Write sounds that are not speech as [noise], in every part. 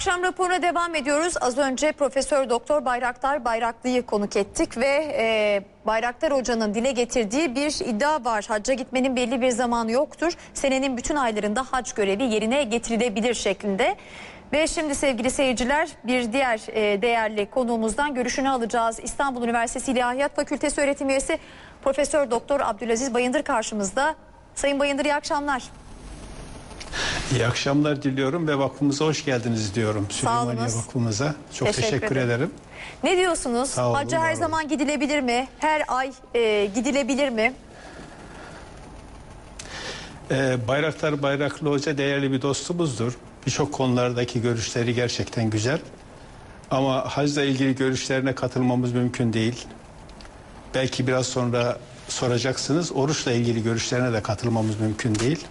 Akşam raporuna devam ediyoruz. Az önce Profesör Doktor Bayraktar Bayraklı'yı konuk ettik ve e, Bayraktar Hoca'nın dile getirdiği bir iddia var. Hacca gitmenin belli bir zamanı yoktur. Senenin bütün aylarında hac görevi yerine getirilebilir şeklinde. Ve şimdi sevgili seyirciler bir diğer e, değerli konuğumuzdan görüşünü alacağız. İstanbul Üniversitesi İlahiyat Fakültesi öğretim üyesi Profesör Doktor Abdülaziz Bayındır karşımızda. Sayın Bayındır iyi akşamlar. İyi akşamlar diliyorum ve vakfımıza hoş geldiniz diyorum. Süleymaniye olunuz. Vakfımıza. Çok Teşekkür teşekkür, ederim. ederim. Ne diyorsunuz? Sağ olun, Hacca var her olun. zaman gidilebilir mi? Her ay e, gidilebilir mi? Ee, Bayraktar Bayraklı Hoca değerli bir dostumuzdur. Birçok konulardaki görüşleri gerçekten güzel. Ama hacla ilgili görüşlerine katılmamız mümkün değil. Belki biraz sonra soracaksınız. Oruçla ilgili görüşlerine de katılmamız mümkün değil.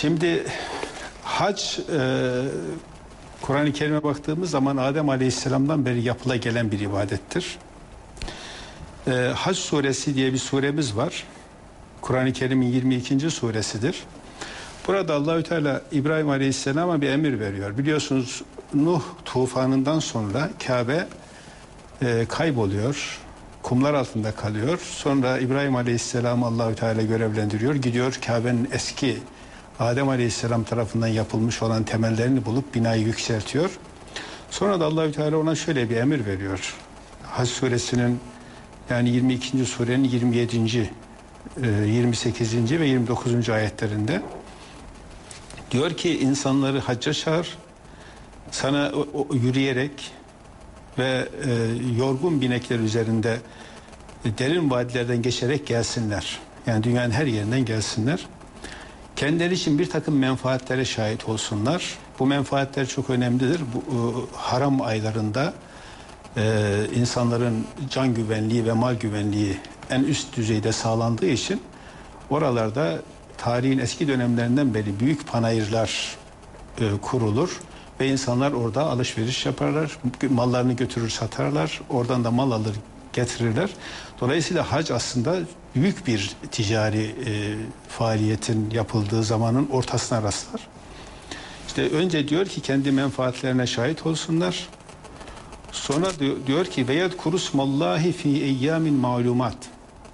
Şimdi hac e, Kur'an-ı Kerim'e baktığımız zaman Adem Aleyhisselam'dan beri yapıla gelen bir ibadettir. E, hac suresi diye bir suremiz var. Kur'an-ı Kerim'in 22. suresidir. Burada Allahü Teala İbrahim Aleyhisselam'a bir emir veriyor. Biliyorsunuz Nuh tufanından sonra Kabe e, kayboluyor. Kumlar altında kalıyor. Sonra İbrahim Aleyhisselam Allahü Teala görevlendiriyor. Gidiyor Kabe'nin eski Adem Aleyhisselam tarafından yapılmış olan temellerini bulup binayı yükseltiyor. Sonra da Allahü Teala ona şöyle bir emir veriyor. Hac suresinin yani 22. surenin 27. e, 28. ve 29. ayetlerinde diyor ki insanları hacca çağır sana yürüyerek ve e, yorgun binekler üzerinde e, derin vadilerden geçerek gelsinler. Yani dünyanın her yerinden gelsinler. Kendileri için bir takım menfaatlere şahit olsunlar. Bu menfaatler çok önemlidir. Bu e, haram aylarında e, insanların can güvenliği ve mal güvenliği en üst düzeyde sağlandığı için oralarda tarihin eski dönemlerinden beri büyük panayırlar e, kurulur ve insanlar orada alışveriş yaparlar, mallarını götürür satarlar, oradan da mal alır getirirler. Dolayısıyla hac aslında büyük bir ticari e, faaliyetin yapıldığı zamanın ortasına rastlar. İşte önce diyor ki kendi menfaatlerine şahit olsunlar. Sonra diyor, diyor ki ve yedkurusmallahi fi eyyamin malumat.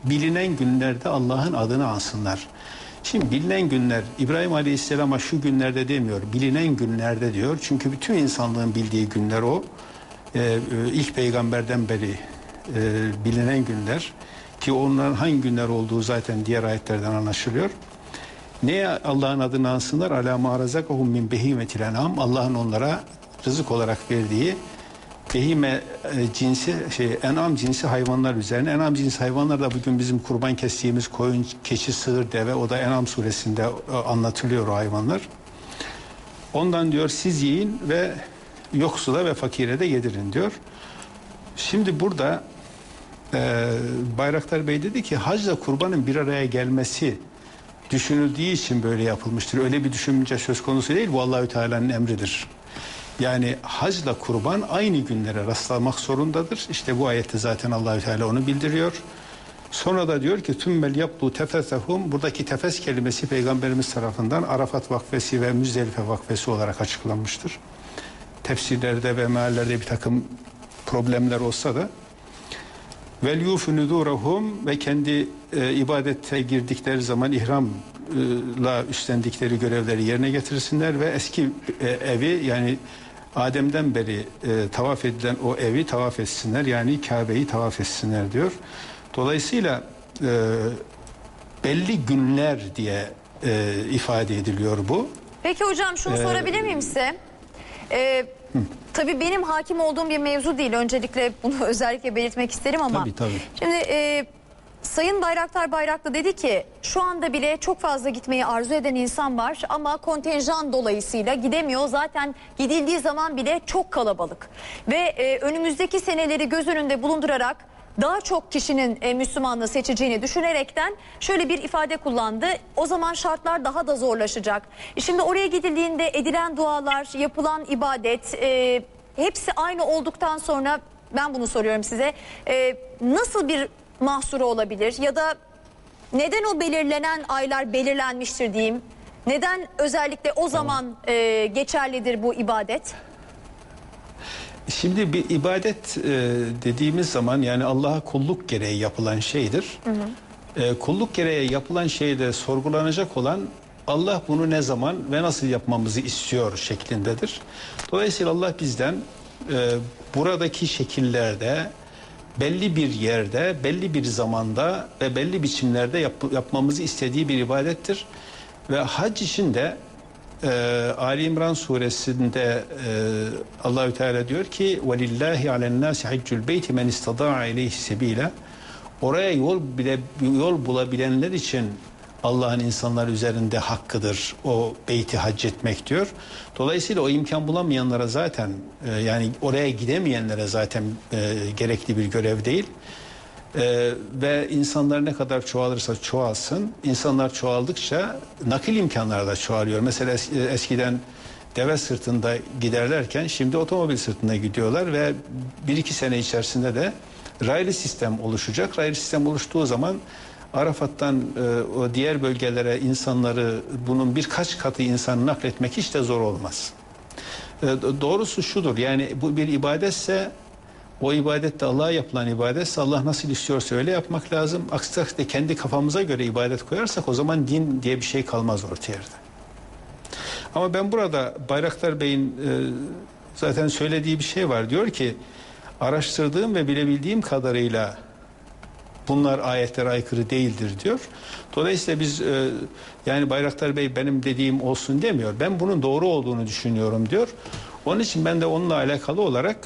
Bilinen günlerde Allah'ın adını ansınlar. Şimdi bilinen günler İbrahim Aleyhisselam'a şu günlerde demiyor. Bilinen günlerde diyor. Çünkü bütün insanlığın bildiği günler o. Ee, ilk peygamberden beri e, bilinen günler ki onların hangi günler olduğu zaten diğer ayetlerden anlaşılıyor. Neye Allah'ın adını ansınlar? Ala ma razakahum min behimetil enam. Allah'ın onlara rızık olarak verdiği behime e, cinsi şey enam cinsi hayvanlar üzerine. Enam cinsi hayvanlar da bugün bizim kurban kestiğimiz koyun, keçi, sığır, deve o da Enam suresinde e, anlatılıyor o hayvanlar. Ondan diyor siz yiyin ve yoksula ve fakire de yedirin diyor. Şimdi burada e, Bayraktar Bey dedi ki hacla kurbanın bir araya gelmesi düşünüldüğü için böyle yapılmıştır. Öyle bir düşünce söz konusu değil. Bu Allahü Teala'nın emridir. Yani hacla kurban aynı günlere rastlamak zorundadır. İşte bu ayette zaten Allahü Teala onu bildiriyor. Sonra da diyor ki tümmel yaptu tefesehum buradaki tefes kelimesi peygamberimiz tarafından Arafat vakfesi ve Müzdelife vakfesi olarak açıklanmıştır. Tefsirlerde ve meallerde bir takım problemler olsa da vel yufu nuzurahum ve kendi e, ibadete girdikleri zaman ihramla üstlendikleri görevleri yerine getirsinler ve eski e, evi yani Adem'den beri e, tavaf edilen o evi tavaf etsinler yani Kabe'yi tavaf etsinler diyor. Dolayısıyla e, belli günler diye e, ifade ediliyor bu. Peki hocam şunu Ee, sorabilir miyim size? Ee, tabii benim hakim olduğum bir mevzu değil. Öncelikle bunu [laughs] özellikle belirtmek isterim ama. Tabii, tabii. Şimdi e, Sayın Bayraktar Bayraklı dedi ki şu anda bile çok fazla gitmeyi arzu eden insan var ama kontenjan dolayısıyla gidemiyor. Zaten gidildiği zaman bile çok kalabalık. Ve e, önümüzdeki seneleri göz önünde bulundurarak daha çok kişinin e, Müslümanlığı seçeceğini düşünerekten şöyle bir ifade kullandı. O zaman şartlar daha da zorlaşacak. E, Şimdi oraya gidildiğinde edilen dualar, yapılan ibadet e, hepsi aynı olduktan sonra ben bunu soruyorum size. E, nasıl bir mahsuru olabilir ya da neden o belirlenen aylar belirlenmiştir diyeyim? Neden özellikle o zaman e, geçerlidir bu ibadet? Şimdi bir ibadet e, dediğimiz zaman yani Allah'a kulluk gereği yapılan şeydir. E, kulluk gereği yapılan şeyde sorgulanacak olan Allah bunu ne zaman ve nasıl yapmamızı istiyor şeklindedir. Dolayısıyla Allah bizden e, buradaki şekillerde belli bir yerde, belli bir zamanda ve belli biçimlerde yap- yapmamızı istediği bir ibadettir. Ve hac için de ee, Ali İmran suresinde e, Allahü Teala diyor ki velillahi alen nasi haccul beyti men istada'a ileyhi sebila oraya yol bile yol bulabilenler için Allah'ın insanlar üzerinde hakkıdır o beyti hac etmek diyor. Dolayısıyla o imkan bulamayanlara zaten e, yani oraya gidemeyenlere zaten e, gerekli bir görev değil. Ee, ve insanlar ne kadar çoğalırsa çoğalsın, insanlar çoğaldıkça nakil imkanları da çoğalıyor. Mesela es- e, eskiden deve sırtında giderlerken şimdi otomobil sırtında gidiyorlar ve bir iki sene içerisinde de raylı sistem oluşacak. Raylı sistem oluştuğu zaman Arafat'tan e, o diğer bölgelere insanları bunun birkaç katı insanı nakletmek hiç de zor olmaz. E, do- doğrusu şudur yani bu bir ibadetse o ibadet de Allah'a yapılan ibadetse Allah nasıl istiyorsa öyle yapmak lazım. Aksi takdirde kendi kafamıza göre ibadet koyarsak o zaman din diye bir şey kalmaz ortaya. Ama ben burada Bayraktar Bey'in e, zaten söylediği bir şey var. Diyor ki araştırdığım ve bilebildiğim kadarıyla bunlar ayetlere aykırı değildir diyor. Dolayısıyla biz e, yani Bayraktar Bey benim dediğim olsun demiyor. Ben bunun doğru olduğunu düşünüyorum diyor. Onun için ben de onunla alakalı olarak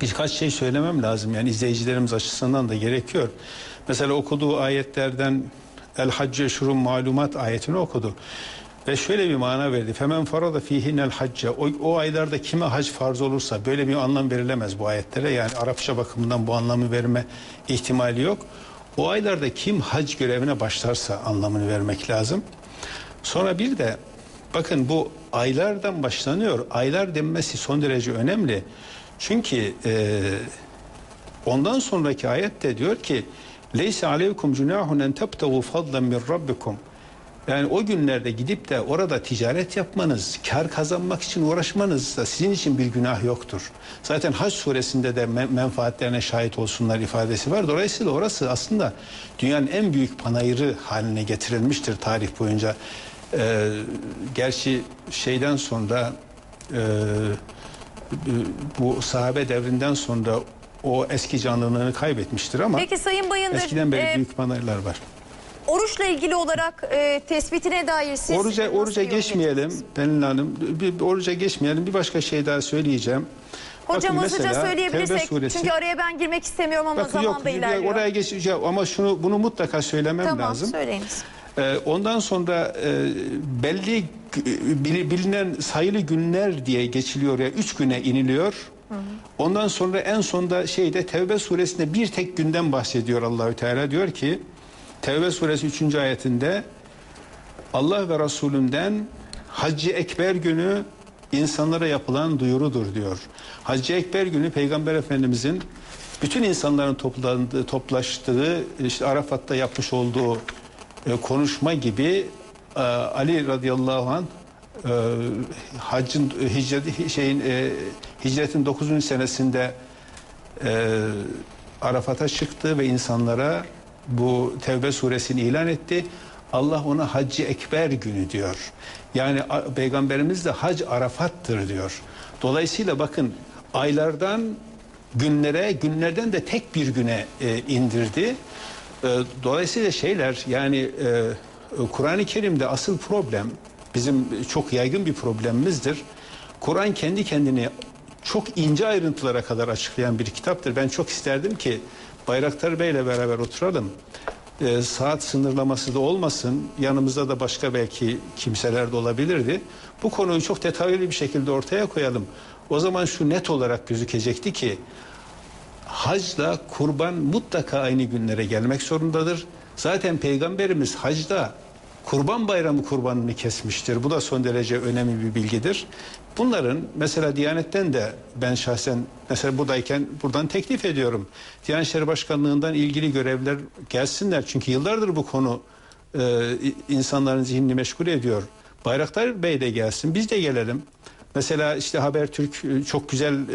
birkaç şey söylemem lazım. Yani izleyicilerimiz açısından da gerekiyor. Mesela okuduğu ayetlerden El Hacce Şurun Malumat ayetini okudu. Ve şöyle bir mana verdi. Femen farada fihinel hacce. O, o aylarda kime hac farz olursa böyle bir anlam verilemez bu ayetlere. Yani Arapça bakımından bu anlamı verme ihtimali yok. O aylarda kim hac görevine başlarsa anlamını vermek lazım. Sonra bir de bakın bu aylardan başlanıyor. Aylar denmesi son derece önemli. Çünkü e, ondan sonraki ayette diyor ki Leyse aleykum cunahun en tebtegu fadlen min rabbikum. Yani o günlerde gidip de orada ticaret yapmanız, kar kazanmak için uğraşmanız da sizin için bir günah yoktur. Zaten Hac suresinde de men- menfaatlerine şahit olsunlar ifadesi var. Dolayısıyla orası aslında dünyanın en büyük panayırı haline getirilmiştir tarih boyunca. Ee, gerçi şeyden sonra e, bu sahabe devrinden sonra o eski canlılığını kaybetmiştir ama Peki Sayın Bayındır, eskiden beri e, büyük panayırlar var. oruçla ilgili olarak e, tespitine dair siz Oruca, oruca geçmeyelim? Pelin Hanım. Bir, oruca geçmeyelim. Bir başka şey daha söyleyeceğim. Hocam Bakın hızlıca mesela söyleyebilirsek suresi- çünkü araya ben girmek istemiyorum ama Bakın zaman yok da ilerliyor. oraya geçeceğim ama şunu bunu mutlaka söylemem tamam lazım. söyleyiniz. Ee, ondan sonra e, belli bilinen sayılı günler diye geçiliyor ya üç güne iniliyor. Ondan sonra en sonda şeyde Tevbe suresinde bir tek günden bahsediyor Allahü Teala diyor ki Tevbe suresi 3. ayetinde Allah ve Resulünden Haccı Ekber günü insanlara yapılan duyurudur diyor. Haccı Ekber günü Peygamber Efendimizin bütün insanların toplandığı, toplaştığı işte Arafat'ta yapmış olduğu e, konuşma gibi e, Ali radıyallahu anh e, haccın e, hicret şeyin e, hicretin 9. senesinde e, Arafat'a çıktı ve insanlara bu Tevbe suresini ilan etti. Allah ona Haccı Ekber günü diyor. Yani Peygamberimiz de hac Arafat'tır diyor. Dolayısıyla bakın aylardan günlere, günlerden de tek bir güne e, indirdi. E, dolayısıyla şeyler yani e, Kur'an-ı Kerim'de asıl problem bizim çok yaygın bir problemimizdir. Kur'an kendi kendini çok ince ayrıntılara kadar açıklayan bir kitaptır. Ben çok isterdim ki Bayraktar Bey ile beraber oturalım. Ee, saat sınırlaması da olmasın. Yanımızda da başka belki kimseler de olabilirdi. Bu konuyu çok detaylı bir şekilde ortaya koyalım. O zaman şu net olarak gözükecekti ki hacla kurban mutlaka aynı günlere gelmek zorundadır. Zaten peygamberimiz hacda kurban bayramı kurbanını kesmiştir. Bu da son derece önemli bir bilgidir. Bunların mesela Diyanet'ten de ben şahsen mesela buradayken buradan teklif ediyorum. Diyanet İşleri Başkanlığı'ndan ilgili görevler gelsinler. Çünkü yıllardır bu konu e, insanların zihnini meşgul ediyor. Bayraktar Bey de gelsin, biz de gelelim. Mesela işte Habertürk e, çok güzel e,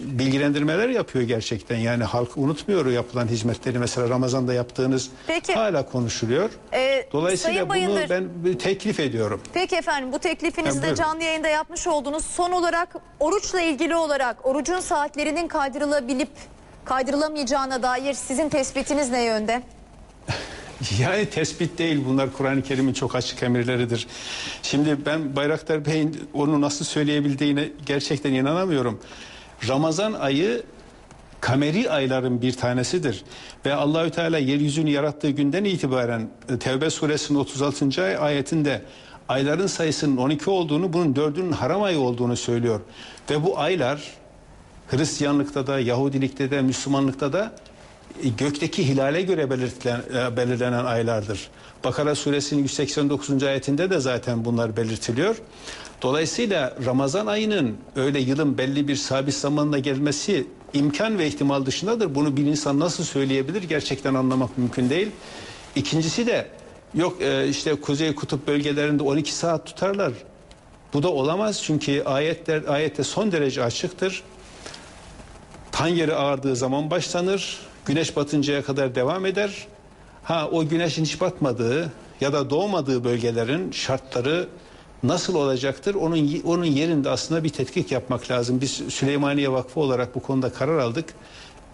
bilgilendirmeler yapıyor gerçekten. Yani halk unutmuyor yapılan hizmetleri. Mesela Ramazan'da yaptığınız Peki. hala konuşuluyor. Ee, Dolayısıyla Sayın bunu Bayındır- ben bir teklif ediyorum. Peki efendim bu teklifinizi de canlı yayında yapmış oldunuz. Son olarak oruçla ilgili olarak orucun saatlerinin kaydırılabilip kaydırılamayacağına dair sizin tespitiniz ne yönde? [laughs] [laughs] Yani tespit değil bunlar Kur'an-ı Kerim'in çok açık emirleridir. Şimdi ben Bayraktar Bey'in onu nasıl söyleyebildiğine gerçekten inanamıyorum. Ramazan ayı kameri ayların bir tanesidir. Ve Allahü Teala yeryüzünü yarattığı günden itibaren e, Tevbe suresinin 36. ay- ayetinde ayların sayısının 12 olduğunu, bunun dördünün haram ayı olduğunu söylüyor. Ve bu aylar Hristiyanlıkta da, Yahudilikte de, Müslümanlıkta da gökteki hilale göre belirtilen, e, belirlenen aylardır. Bakara suresinin 189. ayetinde de zaten bunlar belirtiliyor. Dolayısıyla Ramazan ayının öyle yılın belli bir sabit zamanına gelmesi imkan ve ihtimal dışındadır. Bunu bir insan nasıl söyleyebilir gerçekten anlamak mümkün değil. İkincisi de yok e, işte kuzey kutup bölgelerinde 12 saat tutarlar. Bu da olamaz çünkü ayetler ayette son derece açıktır. Tan yeri ağardığı zaman başlanır. Güneş batıncaya kadar devam eder. Ha o güneşin hiç batmadığı ya da doğmadığı bölgelerin şartları nasıl olacaktır? Onun onun yerinde aslında bir tetkik yapmak lazım. Biz Süleymaniye Vakfı olarak bu konuda karar aldık.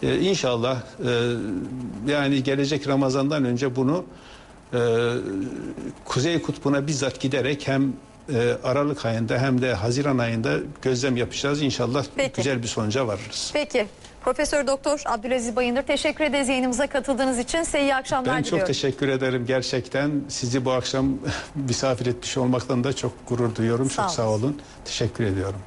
Ee, inşallah e, yani gelecek Ramazan'dan önce bunu e, Kuzey Kutbu'na bizzat giderek hem e, Aralık ayında hem de Haziran ayında gözlem yapacağız. İnşallah Peki. güzel bir sonuca varırız. Peki Profesör Doktor Abdülaziz Bayındır teşekkür ederiz yayınımıza katıldığınız için. Size iyi akşamlar Ben çok diliyorum. teşekkür ederim gerçekten. Sizi bu akşam [laughs] misafir etmiş olmaktan da çok gurur duyuyorum. Sağ çok sağ olun. Teşekkür ediyorum.